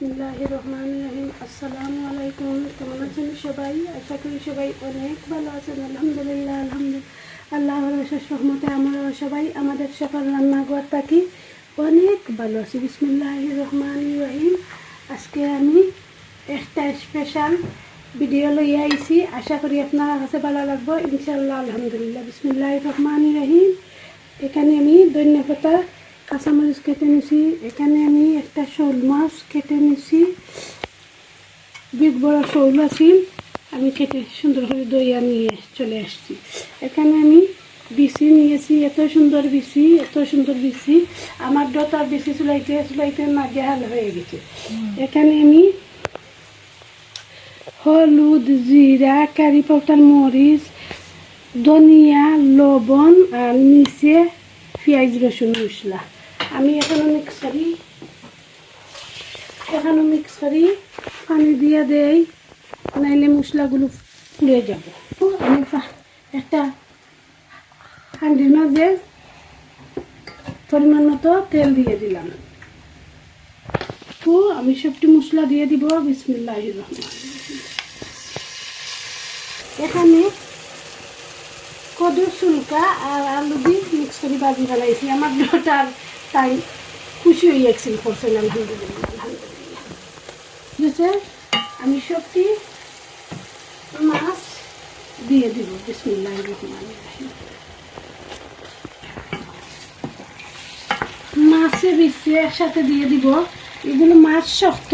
বিসমিল্লাহ রহমান রহিম আসসালামু আলাইকুম কেমন আছেন সবাই? আশা করি সবাই অনেক ভালো আছেন। আলহামদুলিল্লাহ আলহামদুলিল্লাহ আল্লাহ রসের সহমতে আমরা সবাই আমাদের সকাল রান্নাঘর থাকি অনেক ভালো আছি। বিসমিল্লাহ রহমান রহিম আজকে আমি একটা স্পেশাল ভিডিও লই আইছি। আশা করি আপনারা কাছে ভালো লাগবো। ইনশাল্লাহ আলহামদুলিল্লাহ। বিসমিল্লাহ রহমান রহিম এখানে আমি ধন্যবাদ কাঁচামরিচ কেটে নিছি। এখানে আমি একটা শোল মাছ কেটে নিছি। বিগ বড় শৌল আছিল আমি কেটে সুন্দর করে দইয়া নিয়ে চলে আসছি। এখানে আমি বিচি নিয়েছি। এত সুন্দর বিচি, এত সুন্দর বিচি। আমার ডটার বিচি চুলাইতে চুলাইতে নাজেহাল হয়ে গেছে। এখানে আমি হলুদ, জিরা, কারি পাউডার, মরিচ, ধনিয়া, লবণ আর নিচে পেঁয়াজ, রসুন মশলা। আমি এখানে মিক্স করি। এখানে মিক্স করি। পানি দিয়ে দেই, নাইলে মশলাগুলো পুড়ে যাব। আমি একটা হান্ডির মাঝে পরিমাণ মতো তেল দিয়ে দিলাম। তো আমি সবটি মশলা দিয়ে দিব। বিসমিল্লাহ এখানে কদু চুলকা আর আলু দিয়ে মিক্স করে ভাজি বানাইছি। আমার ডটার তাই খুশি হয়ে গেছিল করছেন আলহামদুলিল্লাহ আলহামদুলিল্লাহ। ঠিক আছে আমি সবটি মাছ দিয়ে দিব। বিসমুল্লাহ রহমান রহিম। মাছে বিছে একসাথে দিয়ে দিব। এগুলো মাছ শক্ত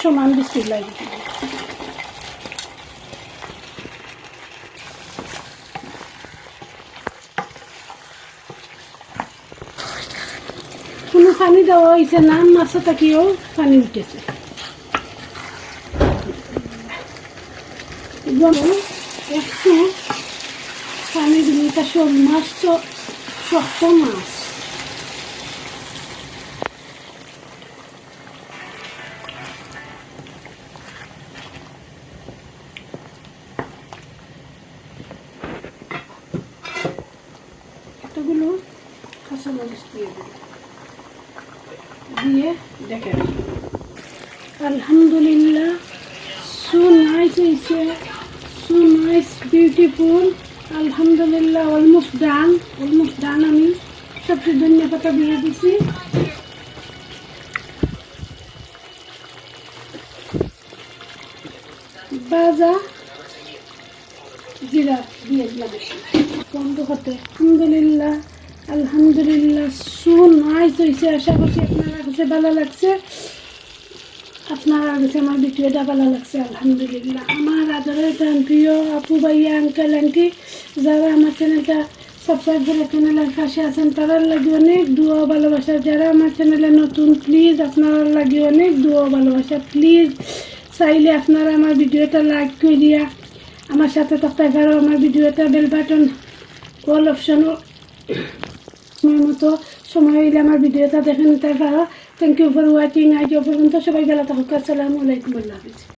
সমান বিসমুল্লাহ রহমান কোনো পানি দেওয়া হয়েছে না, মাছে তাকিয়েও পানি উঠেছে। একটু পানি দিলে এটা সব মাছ তো, শক্ত মাছ। এতগুলো কাঁচামরিচ দিয়ে দেবো দিয়ে দেখেন। আলহামদুলিল্লাহ সো নাইস হয়েছে সো নাইস বিউটিফুল আলহামদুলিল্লাহ অলমোস্ট ডান অলমোস্ট ডান আমি। সবচেয়ে ধনিয়া পাতা দিয়ে দিছি। বাজা জিরা দিয়ে দিলাম। বন্ধ হতে। আলহামদুলিল্লাহ। আলহামদুলিল্লাহ, সো নাইস হয়েছে। আশা করছি আপনারা কাছে ভালো লাগছে। আপনারা কাছে আমার ভিডিওটা ভালো লাগছে, আলহামদুলিল্লাহ। আমার আদরের প্রিয় আপু ভাইয়া আঙ্কেল আন্টি যারা আমার চ্যানেলটা সাবস্ক্রাইব করে চ্যানেলের পাশে আছেন তারার লাগে অনেক দুয়া ভালোবাসা। যারা আমার চ্যানেলে নতুন প্লিজ আপনারা লাগে অনেক দুয়া ভালোবাসা। প্লিজ চাইলে আপনারা আমার ভিডিওটা লাইক করে দিয়া আমার সাথে থাকতে পারো। আমার ভিডিওটা বেল বাটন কল অপশনও সময় মতো সময় হইলে আমার ভিডিওটা দেখে নিতে পারো থ্যাংক ইউ ফর ওয়াচিং আজ পর্যন্ত সবাই বেলা থাকুক। আসসালামু আলাইকুম। আল্লাহ হাফিজ।